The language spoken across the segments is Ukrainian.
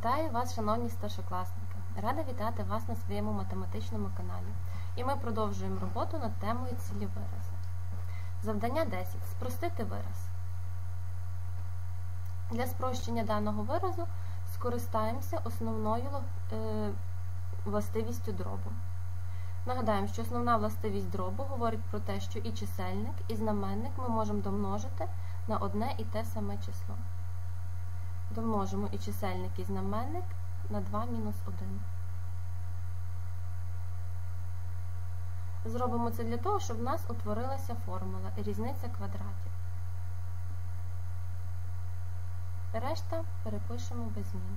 Вітаю вас, шановні старшокласники! Рада вітати вас на своєму математичному каналі. І ми продовжуємо роботу над темою цілі вирази. Завдання 10. Спростити вираз. Для спрощення даного виразу скористаємося основною е, властивістю дробу. Нагадаємо, що основна властивість дробу говорить про те, що і чисельник, і знаменник ми можемо домножити на одне і те саме число. Домножимо і чисельник, і знаменник на 2 мінус 1. Зробимо це для того, щоб в нас утворилася формула різниця квадратів. Решта перепишемо без змін.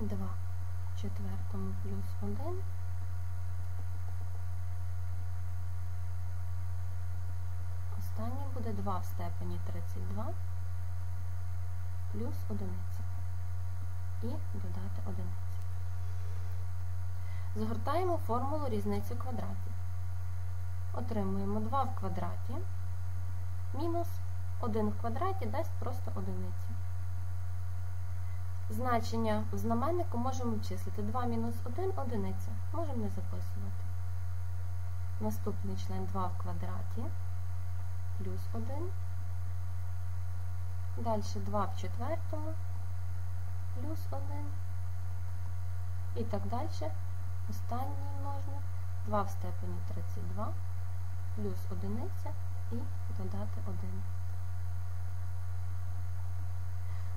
2 в четвертому плюс 1. Останнє буде 2 в степені 32 плюс 1 і додати 1. Згортаємо формулу різниці квадратів. Отримуємо 2 в квадраті мінус 1 в квадраті дасть просто одиниці. Значення в знаменнику можемо обчислити 2 мінус 1 одиниця. Можемо не записувати. Наступний член 2 в квадраті плюс 1. Далі 2 в четвертому плюс 1. І так далі. Останній множник 2 в степені 32 плюс 1 і додати 1.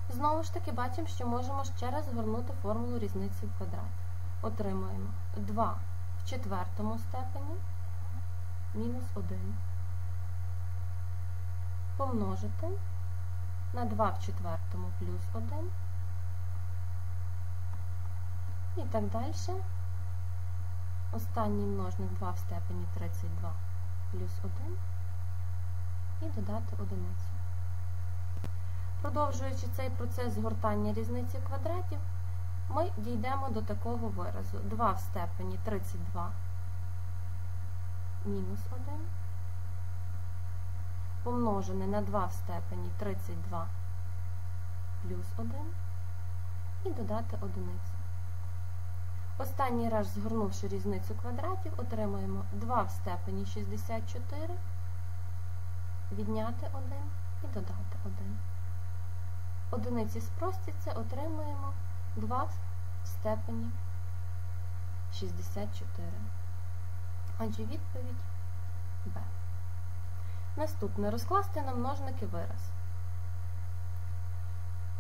Знову ж таки бачимо, що можемо ще раз згорнути формулу різниці в квадраті. Отримуємо 2 в четвертому степені мінус 1. Помножити на 2 в четвертому плюс 1. І так далі. Останній множник 2 в степені 32 плюс 1 і додати одиницю. Продовжуючи цей процес згортання різниці квадратів, ми дійдемо до такого виразу 2 в степені 32 мінус 1 помножене на 2 в степені 32 плюс 1 і додати одиницю. Останній раз, згорнувши різницю квадратів, отримуємо 2 в степені 64, відняти 1 і додати 1. Одиниці спростяться, отримуємо 2 в степені 64. Отже, відповідь Б. Наступне розкласти на множники вираз.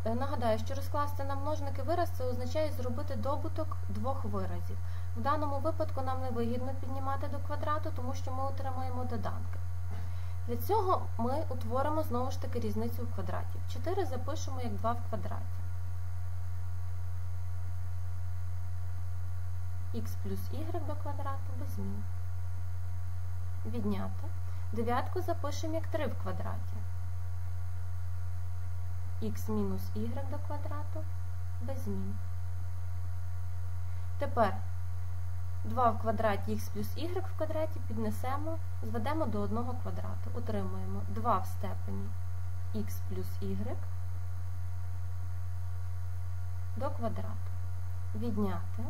Нагадаю, що розкласти на множники вираз це означає зробити добуток двох виразів. В даному випадку нам не вигідно піднімати до квадрату, тому що ми отримаємо доданки. Для цього ми утворимо знову ж таки різницю в квадраті. 4 запишемо як 2 в квадраті. х плюс y до квадрату без змін. Відняти. Дев'ятку запишемо як 3 в квадраті. х мінус y до квадрату без змін. Тепер 2 в квадраті х плюс y в квадраті піднесемо, зведемо до 1 квадрату. Отримуємо 2 в степені х плюс y до квадрату. Відняти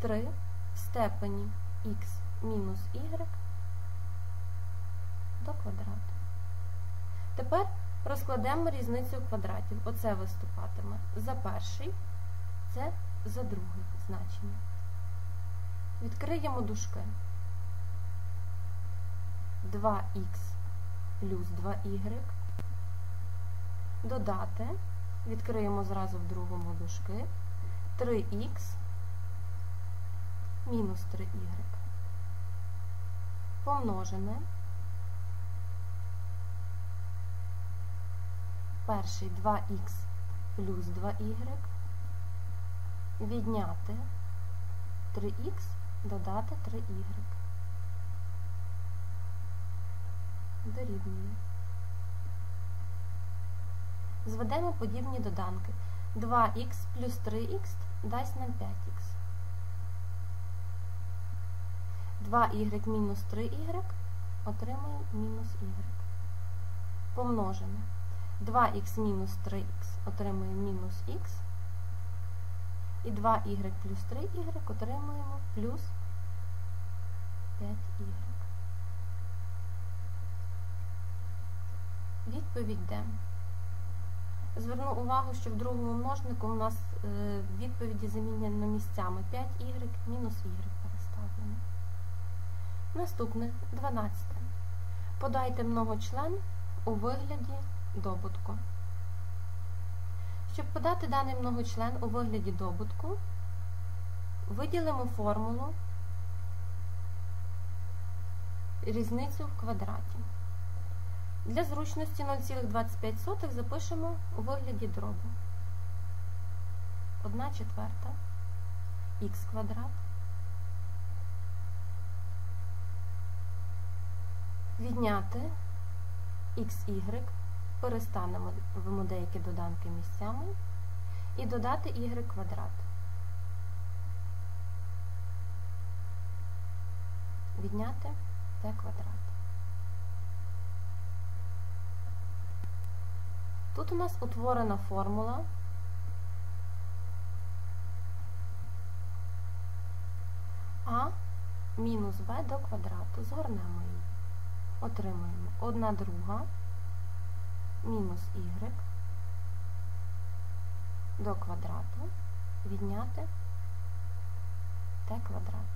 3 в степені х мінус y до квадрату. Тепер розкладемо різницю квадратів. Оце виступатиме за перший, це за другий значення. Відкриємо дужки. 2х плюс 2y. Додати, відкриємо зразу в другому дужки, 3х мінус 3y. Помножене. Перший 2х плюс 2y. Відняти 3х, додати 3y. Дорівнює. Зведемо подібні доданки. 2х плюс 3х дасть нам 5х. 2y мінус 3y отримаємо мінус y. Помножимо. 2х мінус 3х отримуємо мінус х. І 2y плюс 3y отримуємо плюс 5y. Відповідь Д. Зверну увагу, що в другому множнику у нас е, відповіді замінено місцями 5y мінус y переставлено. Наступне 12. Подайте многочлен у вигляді добутку. Щоб подати даний многочлен у вигляді добутку, виділимо формулу різницю в квадраті. Для зручності 0,25 запишемо у вигляді дробу. 1 четверта х квадрат. Відняти xy, перестанемо деякі доданки місцями і додати y квадрат. Відняти t квадрат. Тут у нас утворена формула А мінус b до квадрату. Згорнемо її. Отримуємо 1 друга мінус y до квадрату відняти t квадрат.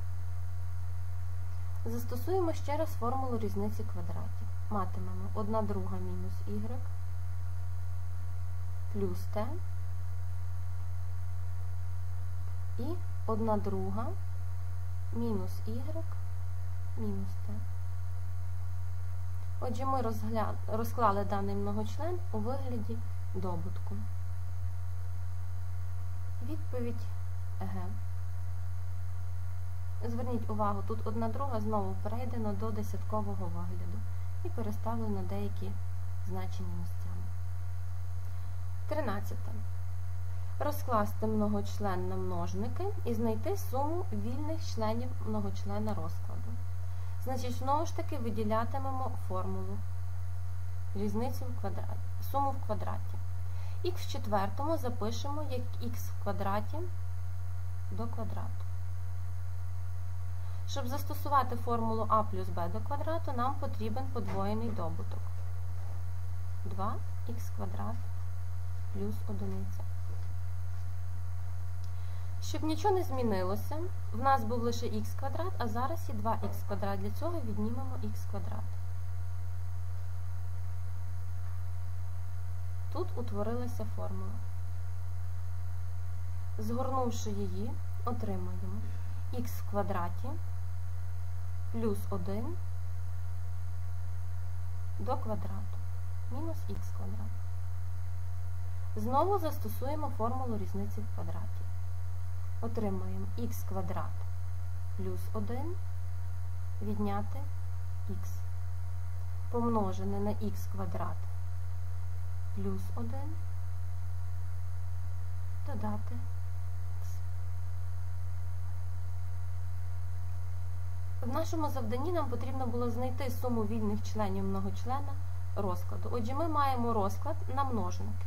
Застосуємо ще раз формулу різниці квадратів. Матимемо 1 друга мінус y плюс t і 1 друга мінус y мінус t. Отже, ми розгля... розклали даний многочлен у вигляді добутку. Відповідь Г. Зверніть увагу, тут одна друга знову перейдено до десяткового вигляду і переставлено деякі значення місцями. 13. Розкласти многочлен на множники і знайти суму вільних членів многочлена розкладу. Значить, знову ж таки виділятимемо формулу різницю в квадраті, суму в квадраті. Х в четвертому запишемо як х в квадраті до квадрату. Щоб застосувати формулу а плюс b до квадрату, нам потрібен подвоєний добуток. 2х квадрат плюс 1. Щоб нічого не змінилося, в нас був лише х квадрат, а зараз є 2х квадрат. Для цього віднімемо х квадрат. Тут утворилася формула. Згорнувши її, отримаємо х в квадраті плюс 1 до квадрату мінус х квадрат. Знову застосуємо формулу різниці в квадраті. Отримуємо х квадрат плюс 1 відняти х помножене на х квадрат плюс 1 додати х. В нашому завданні нам потрібно було знайти суму вільних членів многочлена розкладу. Отже, ми маємо розклад на множники.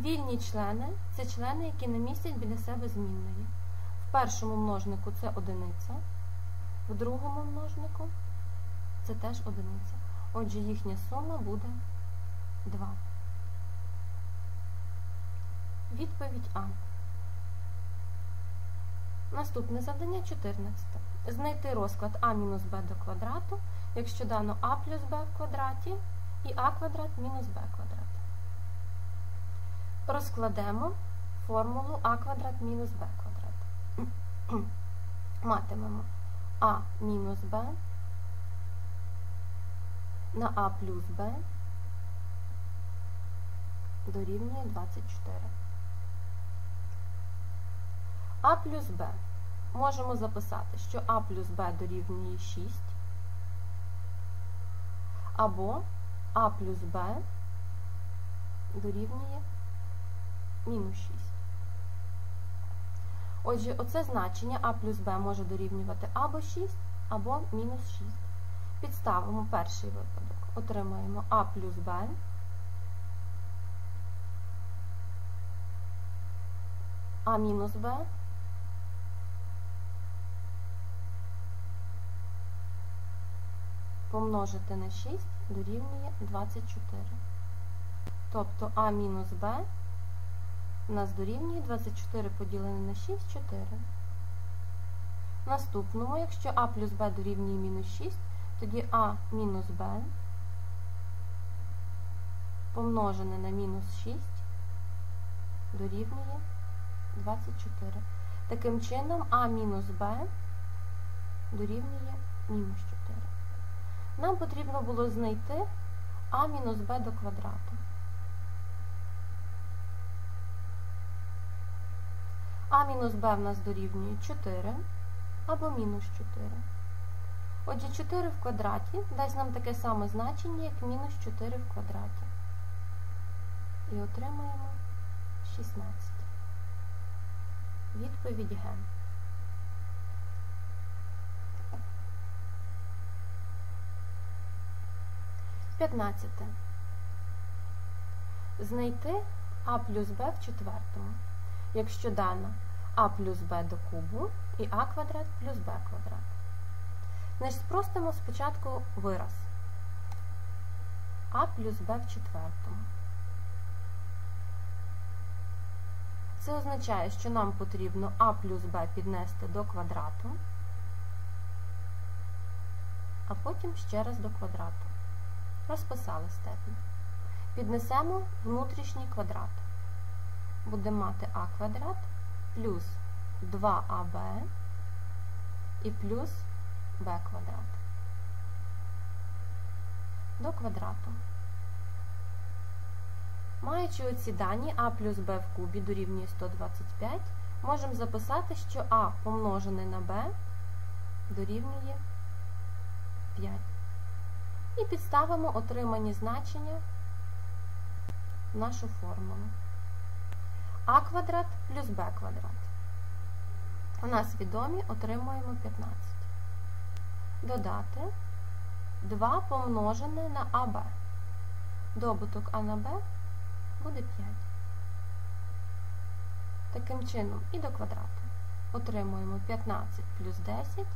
Вільні члени це члени, які не містять біля себе змінної. Першому множнику це одиниця, в другому множнику це теж одиниця. Отже, їхня сума буде 2. Відповідь А. Наступне завдання 14. Знайти розклад А мінус Б до квадрату, якщо дано А плюс Б в квадраті і А квадрат мінус Б квадрат. Розкладемо формулу А квадрат мінус Б квадрат. Матимемо А мінус Б на А плюс Б дорівнює 24. А плюс Б. Можемо записати, що А плюс Б дорівнює 6, або А плюс Б дорівнює мінус 6. Отже, оце значення А плюс Б може дорівнювати або 6, або мінус 6. Підставимо перший випадок. Отримаємо А плюс Б. А мінус Б. Помножити на 6 дорівнює 24. Тобто А мінус Б у нас дорівнює 24 поділене на 6 4. Наступному, якщо а плюс b дорівнює мінус 6, тоді а мінус b помножене на мінус 6 дорівнює 24. Таким чином, а мінус b дорівнює мінус 4. Нам потрібно було знайти а мінус b до квадрату. А мінус b в нас дорівнює 4 або мінус 4. Отже, 4 в квадраті дасть нам таке саме значення, як мінус 4 в квадраті. І отримаємо 16. Відповідь Г. П'ятнадцяте. Знайти а плюс b в четвертому, якщо дано а плюс b до кубу і а квадрат плюс b квадрат. Значить, спростимо спочатку вираз а плюс b в четвертому. Це означає, що нам потрібно а плюс b піднести до квадрату, а потім ще раз до квадрату. Розписали степінь. Піднесемо внутрішній квадрат. Будемо мати а квадрат плюс 2аб і плюс b квадрат. До квадрату. Маючи оці дані а плюс b в кубі дорівнює 125, можемо записати, що а помножене на b дорівнює 5. І підставимо отримані значення в нашу формулу. А квадрат плюс b квадрат. У нас відомі отримуємо 15. Додати 2 помножене на АБ. Добуток А на Б буде 5. Таким чином і до квадрату. Отримуємо 15 плюс 10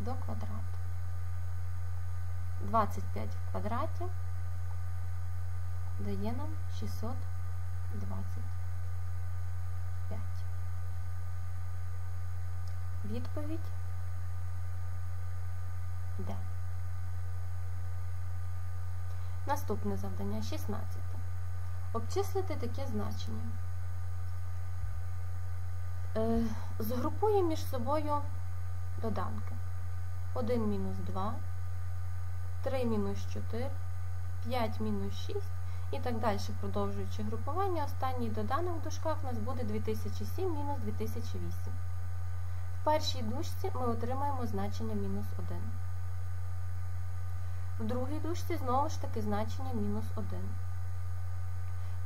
до квадрату. 25 в квадраті дає нам 625. Відповідь Д. Наступне завдання 16. Обчислити таке значення. Е, згрупуємо між собою доданки. 1 мінус 2, 3 мінус 4, 5 мінус 6 і так далі, продовжуючи групування, останній доданок в дужках у нас буде 2007 мінус 2008. В першій дужці ми отримаємо значення мінус 1. В другій дужці знову ж таки значення мінус 1.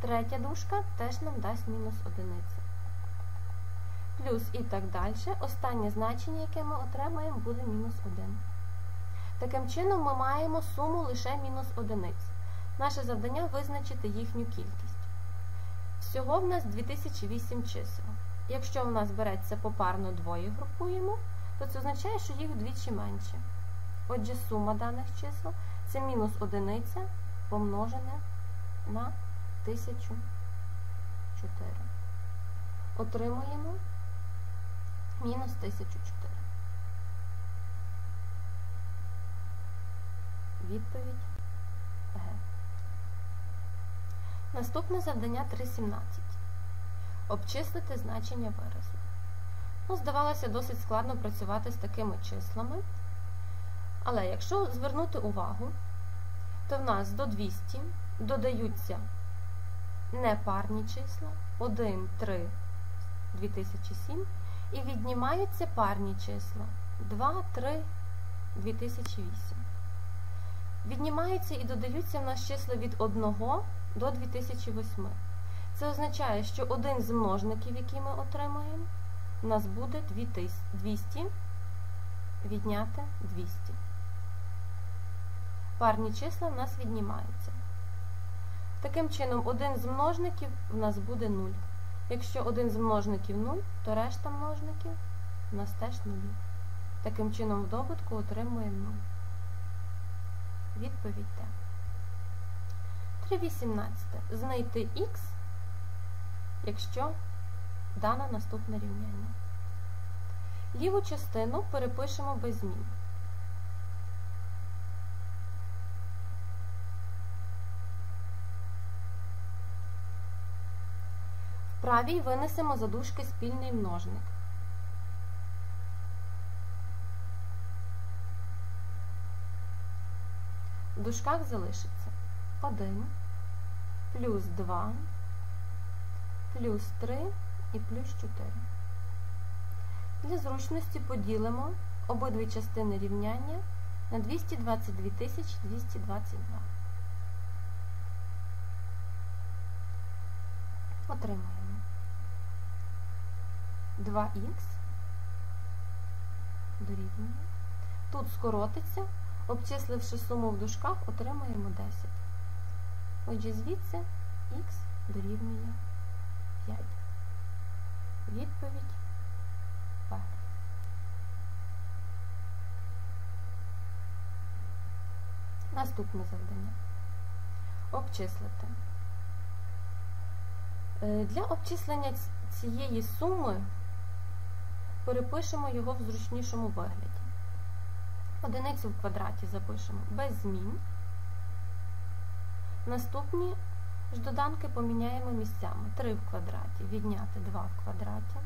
Третя дужка теж нам дасть мінус 1. Плюс і так далі. Останнє значення, яке ми отримаємо, буде мінус 1. Таким чином, ми маємо суму лише мінус 1. Наше завдання визначити їхню кількість. Всього в нас 2008 чисел. Якщо в нас береться попарно двоє групуємо, то це означає, що їх вдвічі менше. Отже, сума даних чисел це мінус одиниця помножене на 1004. Отримуємо мінус 1004. Відповідь Г. Наступне завдання 3.17. Обчислити значення виразу. Ну, Здавалося, досить складно працювати з такими числами. Але якщо звернути увагу, то в нас до 200 додаються непарні числа 1, 3, 2007 і віднімаються парні числа 2, 3, 2008. Віднімаються і додаються в нас числа від 1 до 2008. Це означає, що один з множників, який ми отримаємо, у нас буде 200 відняти 200. Парні числа в нас віднімаються. Таким чином, один з множників в нас буде 0. Якщо один з множників 0, то решта множників у нас теж 0. Таким чином, в добутку отримуємо 0. Відповідь Д. 3.18. Знайти х, якщо дане наступне рівняння. Ліву частину перепишемо без змін. В правій винесемо за дужки спільний множник. В дужках залишиться 1 плюс 2 плюс 3 і плюс 4. Для зручності поділимо обидві частини рівняння на 222 222. Отримаємо 2х дорівнює. Тут скоротиться, обчисливши суму в дужках, отримаємо 10. Отже, звідси х дорівнює 5. Відповідь П. Наступне завдання. Обчислити. Е, Для обчислення цієї суми перепишемо його в зручнішому вигляді. Одиницю в квадраті запишемо без змін. Наступні ж доданки поміняємо місцями. 3 в квадраті, відняти 2 в квадраті,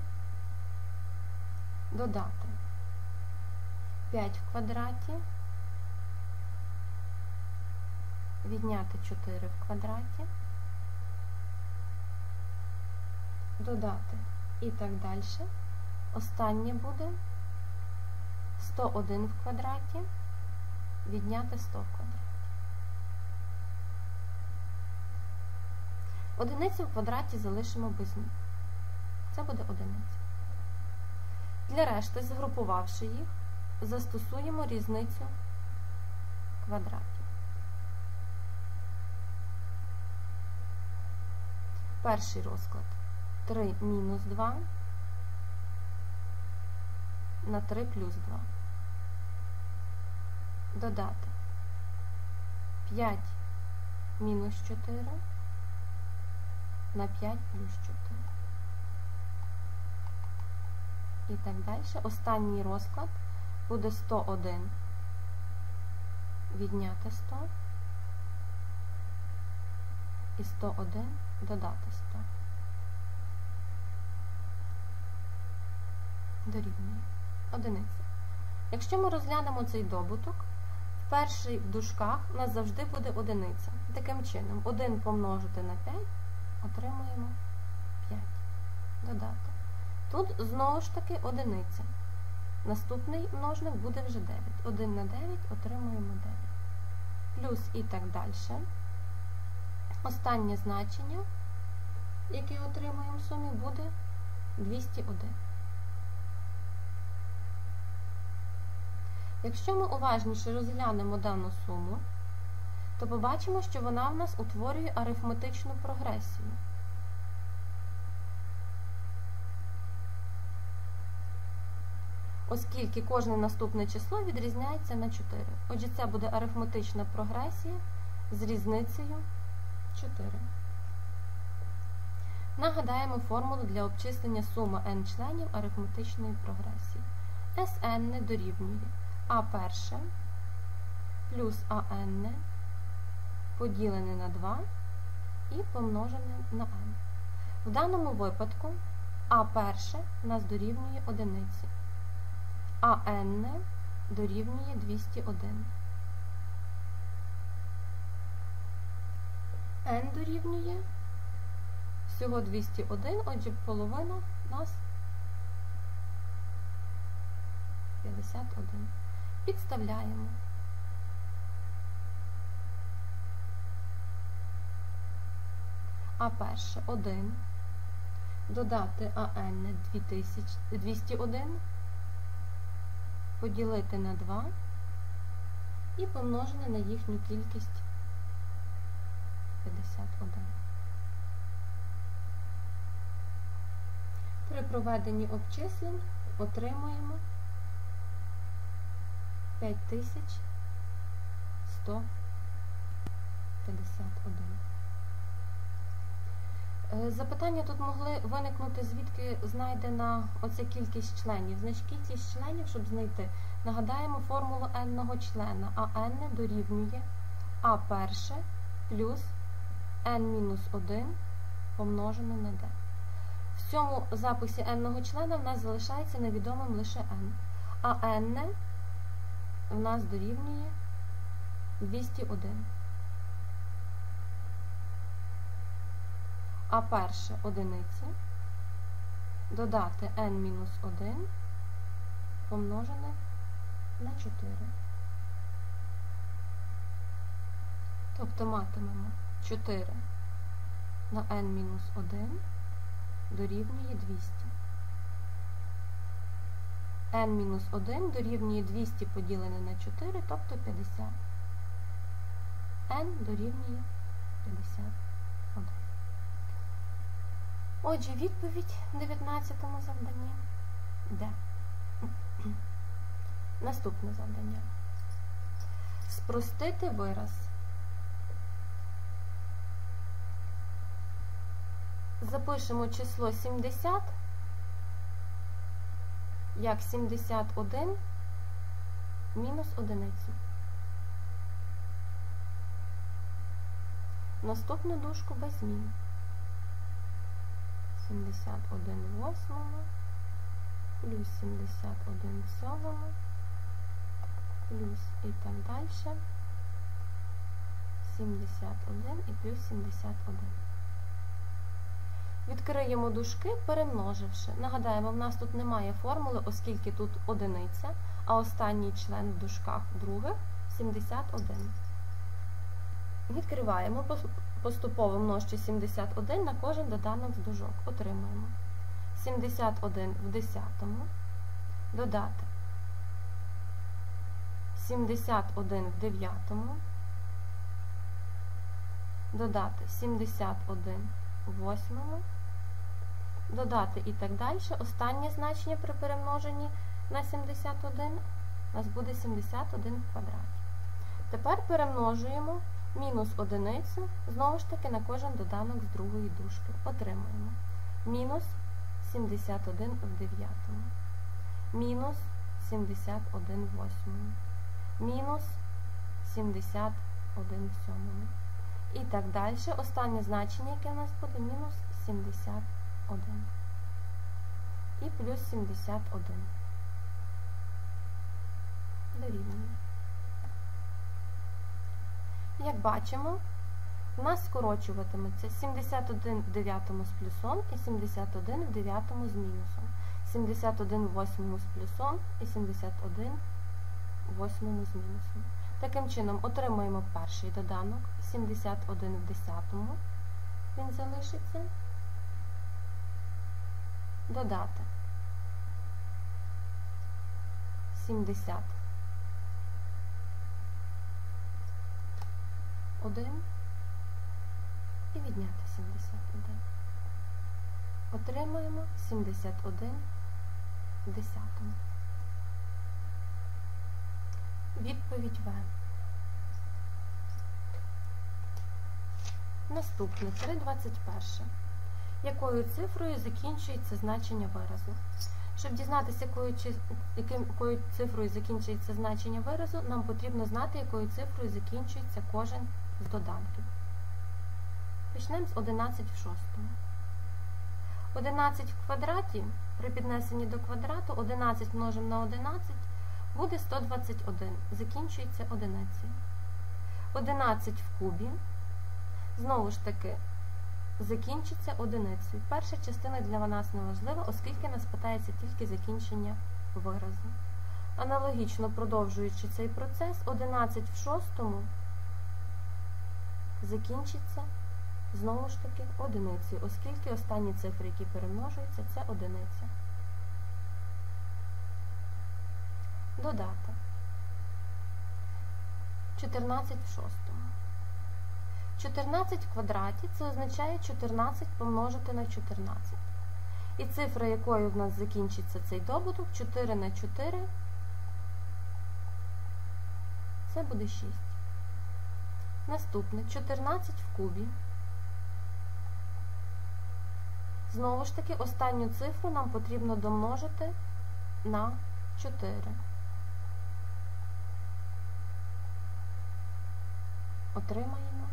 додати 5 в квадраті, відняти 4 в квадраті, додати і так далі. Останнє буде 101 в квадраті, відняти 100 в квадраті. Одиницю в квадраті залишимо без змін. Це буде одиниця. Для решти, згрупувавши їх, застосуємо різницю квадратів. Перший розклад 3 мінус 2 на 3 плюс 2. Додати 5 мінус 4 на 5 плюс 4. І так далі. Останній розклад буде 101 відняти 100 і 101 додати 100. Дорівнює. Одиниця. Якщо ми розглянемо цей добуток, в першій в дужках у нас завжди буде одиниця. Таким чином, 1 помножити на 5 отримуємо 5. Додати. Тут знову ж таки одиниця. Наступний множник буде вже 9. 1 на 9 отримуємо 9. Плюс і так далі. Останнє значення, яке отримуємо в сумі, буде 201. Якщо ми уважніше розглянемо дану суму, то побачимо, що вона в нас утворює арифметичну прогресію. Оскільки кожне наступне число відрізняється на 4. Отже, це буде арифметична прогресія з різницею 4. Нагадаємо формулу для обчислення суми n членів арифметичної прогресії. Sn не дорівнює а перше плюс АН поділене на 2 і помножене на n. В даному випадку А перше нас дорівнює одиниці, а n дорівнює 201. n дорівнює всього 201, отже, половина нас 51. Підставляємо. А перше 1. Додати АН 201, поділити на 2 і помножити на їхню кількість 51. При проведенні обчислень отримуємо 5151. Е, Запитання тут могли виникнути, звідки знайдена оця кількість членів. Значить, кількість членів, щоб знайти, нагадаємо формулу n-ного члена, а n дорівнює а перше плюс n-1 помножено на d. В цьому записі n-ного члена в нас залишається невідомим лише n. А n в нас дорівнює 201. А перше одиниці додати n-1 помножене на 4. Тобто матимемо 4 на n-1 дорівнює 200. n-1 дорівнює 200 поділене на 4, тобто 50. n дорівнює 51. Отже, відповідь 19 завданні. Де? Наступне завдання. Спростити вираз. Запишемо число 70 як 71 мінус одиницю. Наступну дужку без змін. 71 восьмому плюс 71 сьомому плюс і так далі. 71 і плюс 71. Відкриємо дужки, перемноживши. Нагадаємо, в нас тут немає формули, оскільки тут одиниця, а останній член в дужках других 71. Відкриваємо поступово множче 71 на кожен доданок з дужок. Отримуємо 71 в 10 додати. 71 в 9, додати. 71 в 8, додати і так далі. Останнє значення при перемноженні на 71 у нас буде 71 в квадраті. Тепер перемножуємо мінус одиницю, знову ж таки, на кожен доданок з другої дужки. Отримуємо мінус 71 в 9, мінус 71 в 8, мінус 71 в 7. І так далі. Останнє значення, яке у нас буде, мінус 71. І плюс 71. Дорівнює. Як бачимо, у нас скорочуватиметься 71 в 9 з плюсом і 71 в 9 з мінусом. 71 в 8 з плюсом і 71 в 8 з мінусом. Таким чином, отримуємо перший доданок 71 в 10, він залишиться. Додати 70 1 і відняти 71. Отримуємо 71 в 10. Відповідь В. Наступне 321. Якою цифрою закінчується значення виразу? Щоб дізнатися, якою, якою цифрою закінчується значення виразу, нам потрібно знати, якою цифрою закінчується кожен з доданків. Почнемо з 11 в 6. 11 в квадраті при піднесенні до квадрату 11 множимо на 11 буде 121. Закінчується одиницею. 11 в кубі. Знову ж таки, закінчиться одиницею. Перша частина для нас не важлива, оскільки нас питається тільки закінчення виразу. Аналогічно продовжуючи цей процес, 11 в шостому закінчиться знову ж таки одиницею, оскільки останні цифри, які перемножуються, це одиниця. Додати 14 в шостому. 14 в квадраті це означає 14 помножити на 14. І цифра, якою в нас закінчиться цей добуток, 4 на 4, це буде 6. Наступне 14 в кубі. Знову ж таки, останню цифру нам потрібно домножити на 4. Отримаємо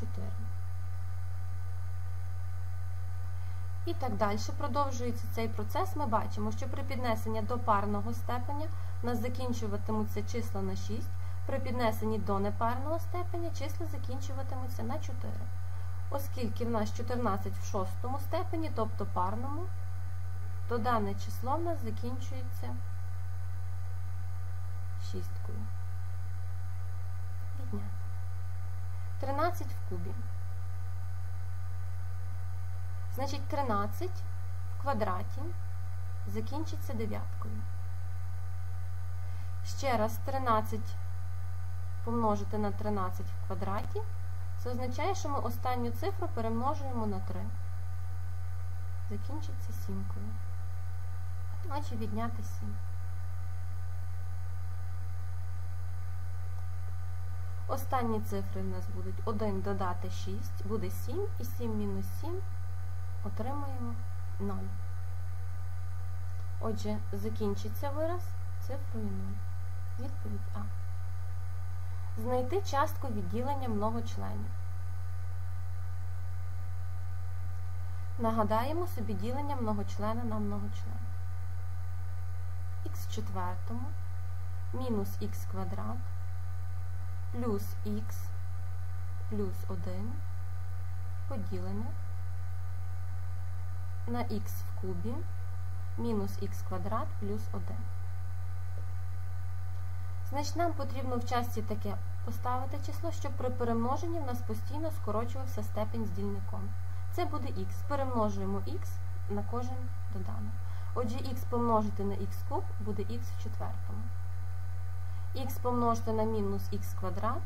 4. І так далі продовжується цей процес. Ми бачимо, що при піднесенні до парного степеня у нас закінчуватимуться числа на 6, при піднесенні до непарного степеня числа закінчуватимуться на 4. Оскільки в нас 14 в шостому степені, тобто парному, то дане число в нас закінчується шісткою. Відняти. 13 в кубі. Значить, 13 в квадраті закінчиться дев'яткою. Ще раз 13 помножити на 13 в квадраті. Це означає, що ми останню цифру перемножуємо на 3. Закінчиться сімкою. Отже, відняти 7. Останні цифри в нас будуть 1 додати 6, буде 7, і 7 мінус 7 отримаємо 0. Отже, закінчиться вираз цифрою 0. Відповідь А. Знайти частку відділення многочленів. Нагадаємо собі ділення многочлена на многочлен. х четвертому мінус х квадрат плюс х плюс 1 поділене на х в кубі мінус х квадрат плюс 1. Значить, нам потрібно в часті таке поставити число, щоб при перемноженні в нас постійно скорочувався степень з дільником. Це буде х. Перемножуємо х на кожен доданок. Отже, х помножити на х куб буде х в четвертому. х помножити на мінус х квадрат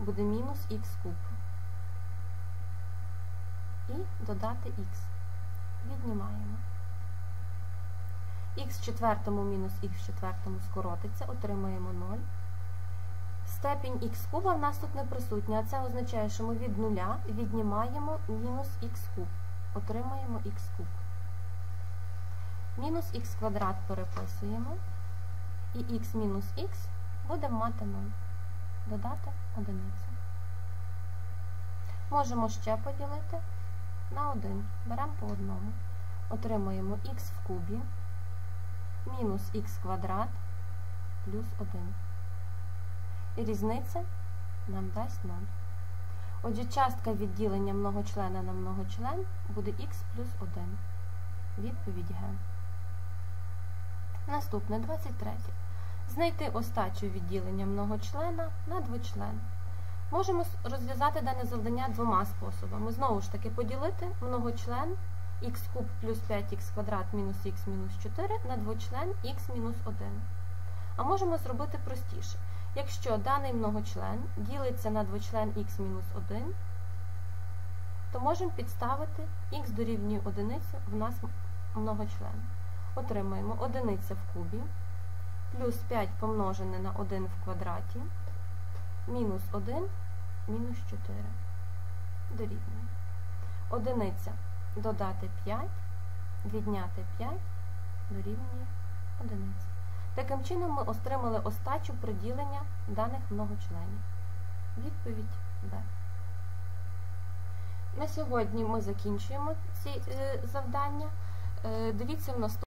буде мінус х куб. І додати х. Віднімаємо. х в четвертому мінус х в четвертому скоротиться, отримаємо 0. Степінь х куба в нас тут не присутня, а це означає, що ми від нуля віднімаємо мінус х куб. Отримаємо х куб. Мінус х квадрат переписуємо. І х мінус х будемо мати 0. Додати одиницю. Можемо ще поділити на 1. Беремо по одному. Отримуємо х в кубі мінус х квадрат плюс 1. І різниця нам дасть 0. Отже, частка відділення многочлена на многочлен буде х плюс 1. Відповідь Г. Наступне 23. Знайти остачу відділення многочлена на двочлен. Можемо розв'язати дане завдання двома способами. Знову ж таки, поділити многочлен х куб плюс 5х квадрат мінус х мінус 4 на двочлен х мінус 1. А можемо зробити простіше. Якщо даний многочлен ділиться на двочлен х мінус 1, то можемо підставити х дорівнює 1 в нас многочлен. Отримаємо 1 в кубі, плюс 5 помножене на 1 в квадраті, мінус 1, мінус 4. Дорівнює. Одиниця додати 5, відняти 5, дорівнює 1. Таким чином ми отримали остачу приділення даних многочленів. Відповідь Б. На сьогодні ми закінчуємо ці е, завдання. Е, дивіться в наступному.